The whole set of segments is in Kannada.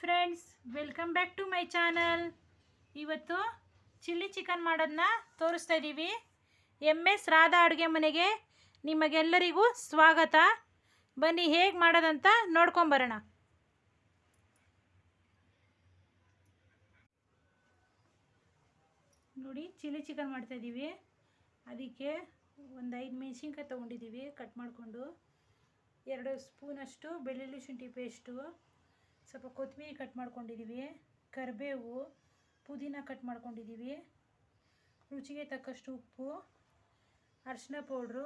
Friends welcome back to my channel ಇವತ್ತು ಚಿಲ್ಲಿ ಚಿಕನ್ ಮಾಡೋದನ್ನ ತೋರಿಸ್ತಾ ಇದ್ದೀವಿ ಎಂ ಎಸ್ ರಾಧಾ ಅಡುಗೆ ಮನೆಗೆ ನಿಮಗೆಲ್ಲರಿಗೂ ಸ್ವಾಗತ. ಬನ್ನಿ ಹೇಗೆ ಮಾಡೋದಂತ ನೋಡ್ಕೊಂಬರೋಣ ನೋಡಿ ಚಿಲ್ಲಿ ಚಿಕನ್ ಮಾಡ್ತಾ ಇದ್ದೀವಿ ಅದಕ್ಕೆ ಒಂದು ಐದು ಮೆಣಸಿನ್ಕಾಯಿ ತೊಗೊಂಡಿದ್ದೀವಿ ಕಟ್ ಮಾಡಿಕೊಂಡು. ಎರಡು ಸ್ಪೂನಷ್ಟು ಬೆಳ್ಳುಳ್ಳಿ ಶುಂಠಿ ಪೇಸ್ಟು ಸ್ವಲ್ಪ ಕೊತ್ತಂಬರಿ ಕಟ್ ಮಾಡ್ಕೊಂಡಿದ್ದೀವಿ ಕರಿಬೇವು, ಪುದೀನ ಕಟ್ ಮಾಡ್ಕೊಂಡಿದ್ದೀವಿ ರುಚಿಗೆ ತಕ್ಕಷ್ಟು ಉಪ್ಪು ಅರಿಶಿನ ಪೌಡ್ರು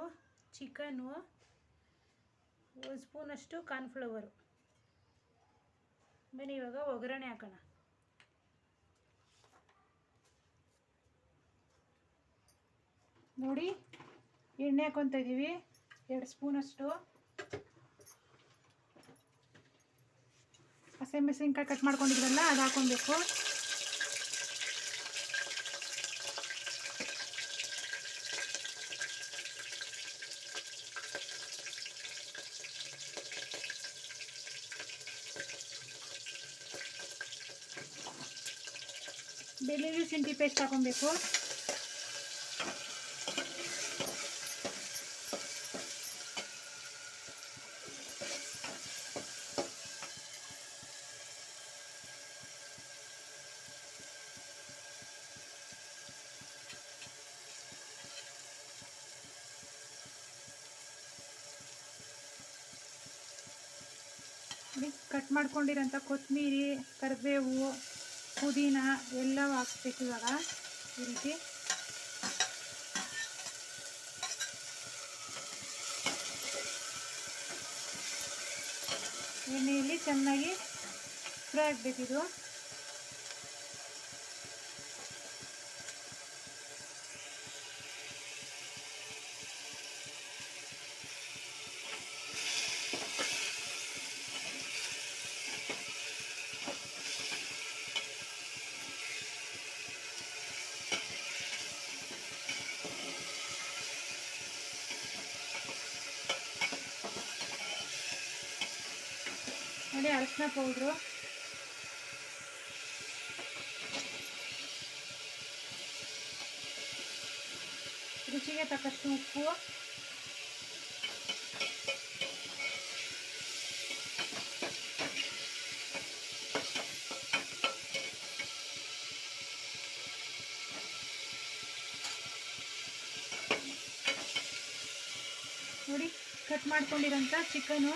ಚಿಕನ್ನು ಒಂದು ಸ್ಪೂನಷ್ಟು ಕಾರ್ನ್ಫ್ಲವರು ಬನ್ನಿ, ಇವಾಗ ಒಗ್ಗರಣೆ ಹಾಕೋಣ. ನೋಡಿ, ಎಣ್ಣೆ ಹಾಕೊತ ಇದ್ದೀವಿ ಎರಡು ಸ್ಪೂನಷ್ಟು ಹಸಿಮೆಣಸಿನ್ಕಾಯಿ ಕಟ್ ಮಾಡ್ಕೊಂಡಿದ್ರಲ್ಲ ಅದು ಹಾಕೊಬೇಕು ಬೆಳ್ಳುಳ್ಳಿ ಶುಂಠಿ ಪೇಸ್ಟ್ ಹಾಕೊಬೇಕು ಕಟ್ ಮಾಡ್ಕೊಂಡಿರೋಂಥ ಕೊತ್ತಂಬರಿ ಕರಿಬೇವು ಪುದೀನ ಎಲ್ಲವೂ ಹಾಕ್ಬೇಕು ಇವಾಗ. ಈ ರೀತಿ. ಎಣ್ಣೆಯಲ್ಲಿ ಚೆನ್ನಾಗಿ ಫ್ರೈ ಆಗಬೇಕಿದು. ನೋಡಿ ಅರಶಿನ ಪೌಡ್ರು. ರುಚಿಗೆ ತಕ್ಕಷ್ಟು ಉಪ್ಪು. ನೋಡಿ ಕಟ್ ಮಾಡ್ಕೊಂಡಿರೋಂಥ ಚಿಕನು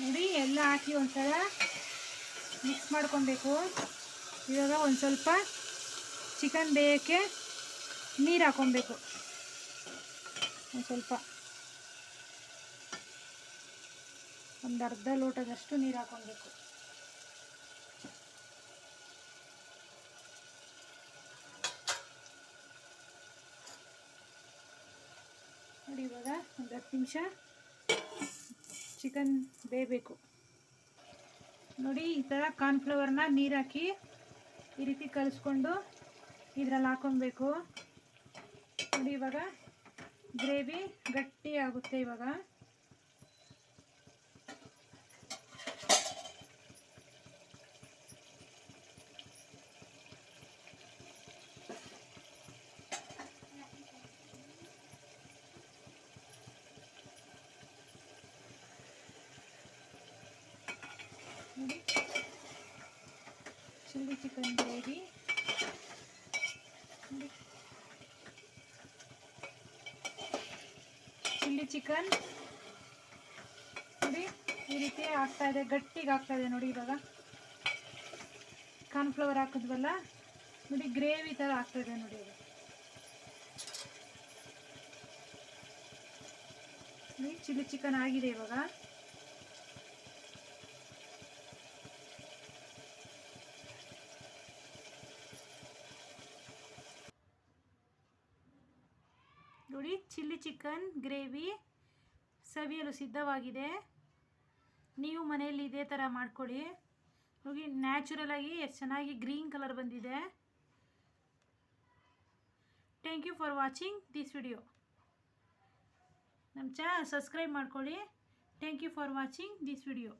ನೋಡಿ, ಎಲ್ಲ ಹಾಕಿ ಒಂದ್ಸಲ ಮಿಕ್ಸ್ ಮಾಡ್ಕೊಬೇಕು. ಇವಾಗ ಒಂದು ಸ್ವಲ್ಪ ಚಿಕನ್ ಬೇಯಕ್ಕೆ ನೀರು ಹಾಕೊಬೇಕು. ಒಂದು ಸ್ವಲ್ಪ. ಒಂದು ಅರ್ಧ ಲೋಟದಷ್ಟು ನೀರು ಹಾಕೊಬೇಕು. ನೋಡಿ ಇವಾಗ ಒಂದು ಹತ್ತು ನಿಮಿಷ ಚಿಕನ್ ಬೇಯಬೇಕು. ನೋಡಿ, ಈ ಥರ ಕಾರ್ನ್ಫ್ಲವರ್ನ ನೀರು ಹಾಕಿ ಈ ರೀತಿ ಕಲಿಸ್ಕೊಂಡು ಇದರಲ್ಲಿ ಹಾಕೊಬೇಕು ನೋಡಿ, ಇವಾಗ ಗ್ರೇವಿ ಗಟ್ಟಿ ಆಗುತ್ತೆ ಇವಾಗ. Chilli chicken gravy chilli chicken ನೋಡಿ, ಈ ರೀತಿ ಆಗ್ತಾ ಇದೆ, ಗಟ್ಟಿಗೆ ಆಗ್ತಾ ಇದೆ ನೋಡಿ ಇವಾಗ. ಕಾರ್ನ್ಫ್ಲವರ್ ಹಾಕಿದ್ವಲ್ಲ? ನೋಡಿ ಗ್ರೇವಿ ಥರ ಇದೆ ನೋಡಿ ನೋಡಿ ಚಿಲ್ಲಿ ಚಿಕನ್ ಆಗಿದೆ ಇವಾಗ. ನೋಡಿ, ಚಿಲ್ಲಿ ಚಿಕನ್ ಗ್ರೇವಿ ಸವಿಯಲು ಸಿದ್ಧವಾಗಿದೆ. ನೀವು ಮನೆಯಲ್ಲಿ ಇದೇ ಥರ ಮಾಡ್ಕೊಳ್ಳಿ. ನೋಡಿ ನ್ಯಾಚುರಲಾಗಿ ಎಷ್ಟು ಚೆನ್ನಾಗಿ ಗ್ರೀನ್ ಕಲರ್ ಬಂದಿದೆ. Thank you for watching this video ನಮ್ಮ ಚಾ ಸಬ್ಸ್ಕ್ರೈಬ್ ಮಾಡ್ಕೊಳ್ಳಿ. Thank you for watching this video